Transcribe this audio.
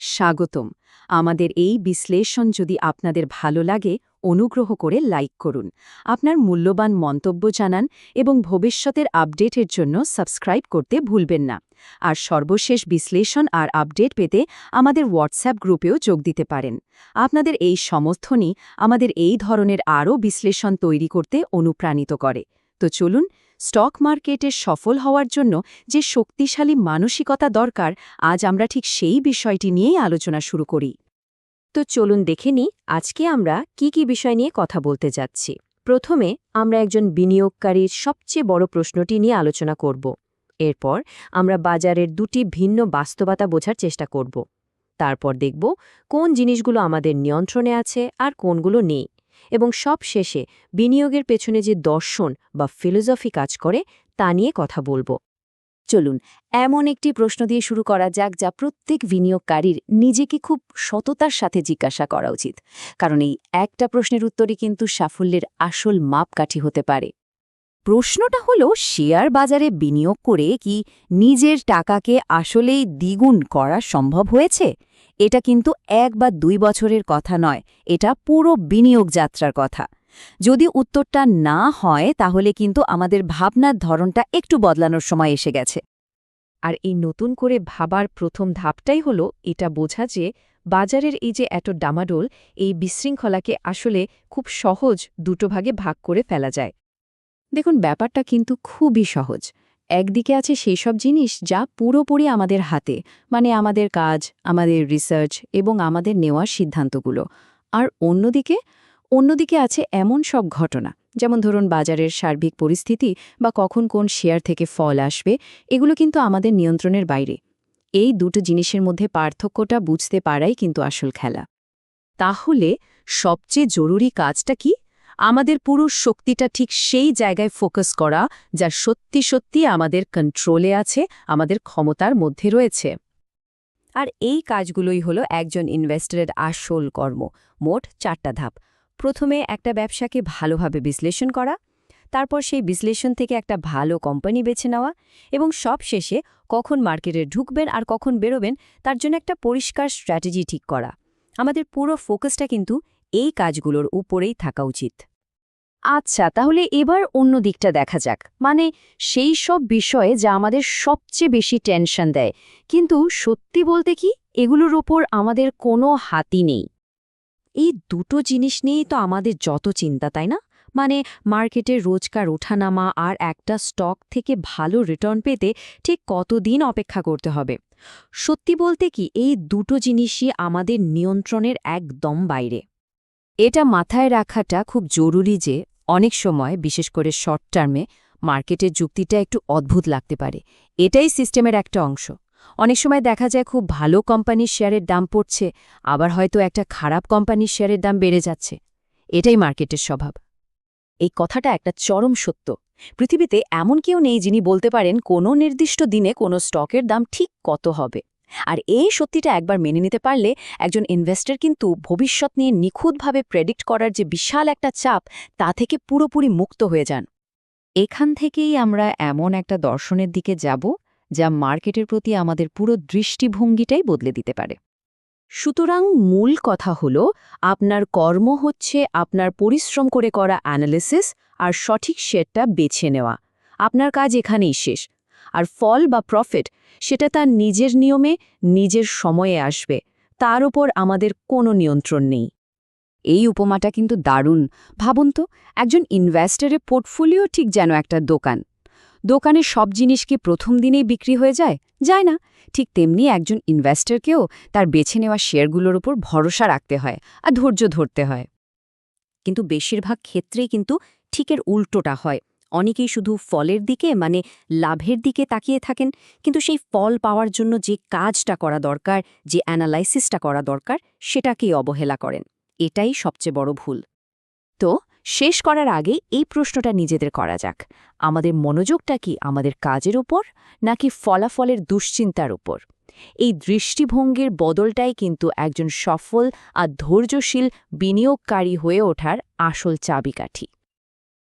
স্বাগতম। আমাদের এই বিশ্লেষণ যদি আপনাদের ভালো লাগে, অনুগ্রহ করে লাইক করুন। আপনার মূল্যবান মন্তব্য জানান এবং ভবিষ্যতের আপডেটের জন্য সাবস্ক্রাইব করতে ভুলবেন না। আর সর্বশেষ বিশ্লেষণ আর আপডেট পেতে আমাদের হোয়াটসঅ্যাপ গ্রুপেও যোগ দিতে পারেন। আপনাদের এই সমর্থনই আমাদের এই ধরনের আরও বিশ্লেষণ তৈরি করতে অনুপ্রাণিত করে। তো চলুন স্টক মার্কেটের সফল হওয়ার জন্য যে শক্তিশালী মানসিকতা দরকার, আজ আমরা ঠিক সেই বিষয়টি নিয়েই আলোচনা শুরু করি। তো চলুন দেখে নিই, আজকে আমরা কি কি বিষয় নিয়ে কথা বলতে যাচ্ছি। প্রথমে আমরা একজন বিনিয়োগকারীর সবচেয়ে বড় প্রশ্নটি নিয়ে আলোচনা করব। এরপর আমরা বাজারের দুটি ভিন্ন বাস্তবতা বোঝার চেষ্টা করব। তারপর দেখব কোন জিনিসগুলো আমাদের নিয়ন্ত্রণে আছে আর কোনগুলো নেই। এবং সব শেষে বিনিয়োগের পেছনে যে দর্শন বা ফিলোসফি কাজ করে, তা নিয়ে কথা বলব। চলুন, এমন একটি প্রশ্ন দিয়ে শুরু করা যাক যা প্রত্যেক বিনিয়োগকারীর নিজেকে খুব সততার সাথে জিজ্ঞাসা করা উচিত। কারণ এই একটা প্রশ্নের উত্তরই কিন্তু সাফল্যের আসল মাপকাঠি হতে পারে। প্রশ্নটা হলো, শেয়ার বাজারে বিনিয়োগ করে কি নিজের টাকাকে আসলেই দ্বিগুণ করা সম্ভব হয়েছে? এটা কিন্তু এক বা দুই বছরের কথা নয়, এটা পুরো বিনিয়োগ যাত্রার কথা। যদি উত্তরটা না হয়, তাহলে কিন্তু আমাদের ভাবনার ধরনটা একটু বদলানোর সময় এসে গেছে। আর এই নতুন করে ভাবার প্রথম ধাপটাই হলো এটা বোঝা যে বাজারের এই যে এত ডামাডোল, এই বিশৃঙ্খলাকে আসলে খুব সহজ দুটো ভাগে ভাগ করে ফেলা যায়। দেখুন, ব্যাপারটা কিন্তু খুবই সহজ। একদিকে আছে সেই সব জিনিস যা পুরোপুরি আমাদের হাতে মানে আমাদের কাজ, আমাদের রিসার্চ এবং আমাদের নেওয়ার সিদ্ধান্তগুলো। আর অন্যদিকে অন্যদিকে আছে এমন সব ঘটনা, যেমন ধরুন বাজারের সার্বিক পরিস্থিতি বা কখন কোন শেয়ার থেকে ফল আসবে, এগুলো কিন্তু আমাদের নিয়ন্ত্রণের বাইরে। এই দুটো জিনিসের মধ্যে পার্থক্যটা বুঝতে পারাই কিন্তু আসল খেলা। তাহলে সবচেয়ে জরুরি কাজটা কি? আমাদের পুরো শক্তিটা ঠিক সেই জায়গায় ফোকাস করা, যা সত্যি সত্যি আমাদের কন্ট্রোলে আছে, আমাদের ক্ষমতার মধ্যে রয়েছে। আর এই কাজগুলোই হলো একজন ইনভেস্টরের আসল কর্ম, মোট চারটা ধাপ। প্রথমে একটা ব্যবসাকে ভালোভাবে বিশ্লেষণ করা, তারপর সেই বিশ্লেষণ থেকে একটা ভালো কোম্পানি বেছে নেওয়া এবং সব শেষে কখন মার্কেটে ঢুকবেন আর কখন বেরোবেন, তার জন্য একটা পরিষ্কার স্ট্র্যাটেজি ঠিক করা। আমাদের পুরো ফোকাসটা কিন্তু এই কাজগুলোর উপরেই থাকা উচিত। আচ্ছা তাহলে এবার অন্য দিকটা দেখা যাক। মানে সেই সব বিষয়ে যা আমাদের সবচেয়ে বেশি টেনশন দেয়। কিন্তু সত্যি বলতে কি, এগুলোর ওপর আমাদের কোনো হাতি নেই। এই দুটো জিনিস নিয়েই তো আমাদের যত চিন্তা, তাই না? মানে মার্কেটে রোজকার ওঠানামা আর একটা স্টক থেকে ভালো রিটার্ন পেতে ঠিক কতদিন অপেক্ষা করতে হবে? সত্যি বলতে কি, এই দুটো জিনিসই আমাদের নিয়ন্ত্রণের একদম বাইরে। এটা মাথায় রাখাটা খুব জরুরি যে, অনেক সময়, বিশেষ করে শর্ট টার্মে মার্কেটের যুক্তিটা একটু অদ্ভুত লাগতে পারে। এটাই সিস্টেমের একটা অংশ। অনেক সময় দেখা যায় খুব ভালো কোম্পানির শেয়ারের দাম পড়ছে, আবার হয়তো একটা খারাপ কোম্পানির শেয়ারের দাম বেড়ে যাচ্ছে। এটাই মার্কেটের স্বভাব। এই কথাটা একটা চরম সত্য। পৃথিবীতে এমন কেউ নেই যিনি বলতে পারেন কোনো নির্দিষ্ট দিনে কোনো স্টকের দাম ঠিক কত হবে। আর এই সত্যিটা একবার মেনে নিতে পারলে একজন ইনভেস্টর কিন্তু ভবিষ্যৎ নিয়ে নিখুঁতভাবে প্রেডিক্ট করার যে বিশাল একটা চাপ, তা থেকে পুরোপুরি মুক্ত হয়ে যান। এখান থেকেই আমরা এমন একটা দর্শনের দিকে যাব, যা মার্কেটের প্রতি আমাদের পুরো দৃষ্টিভঙ্গিটাই বদলে দিতে পারে। সুতরাং মূল কথা হল, আপনার কর্ম হচ্ছে আপনার পরিশ্রম করে করা অ্যানালিসিস আর সঠিক শেয়ারটা বেছে নেওয়া। আপনার কাজ এখানেই শেষ। আর ফল বা প্রফিট সেটা তার নিজের নিয়মে, নিজের সময়ে আসবে। তার উপর আমাদের কোনো নিয়ন্ত্রণ নেই। এই উপমাটা কিন্তু দারুণ। ভাবুন তো, একজন ইনভেস্টরের পোর্টফোলিও ঠিক যেন একটা দোকান। দোকানে সব জিনিস কি প্রথম দিনেই বিক্রি হয়ে যায়? যায় না। ঠিক তেমনি একজন ইনভেস্টরকেও তার বেছে নেওয়া শেয়ারগুলোর উপর ভরসা রাখতে হয় আর ধৈর্য ধরতে হয়। কিন্তু বেশিরভাগ ক্ষেত্রেই কিন্তু ঠিকের উল্টোটা হয়। অনেকেই শুধু ফলের দিকে মানে লাভের দিকে তাকিয়ে থাকেন। কিন্তু সেই ফল পাওয়ার জন্য যে কাজটা করা দরকার, যে অ্যানালাইসিসটা করা দরকার, সেটাকেই অবহেলা করেন। এটাই সবচেয়ে বড় ভুল। তো শেষ করার আগে এই প্রশ্নটা নিজেদের করা যাক। আমাদের মনোযোগটা কি আমাদের কাজের উপর, নাকি ফলাফলের দুশ্চিন্তার উপর? এই দৃষ্টিভঙ্গির বদলটাই কিন্তু একজন সফল আর ধৈর্যশীল বিনিয়োগকারী হয়ে ওঠার আসল চাবিকাঠি।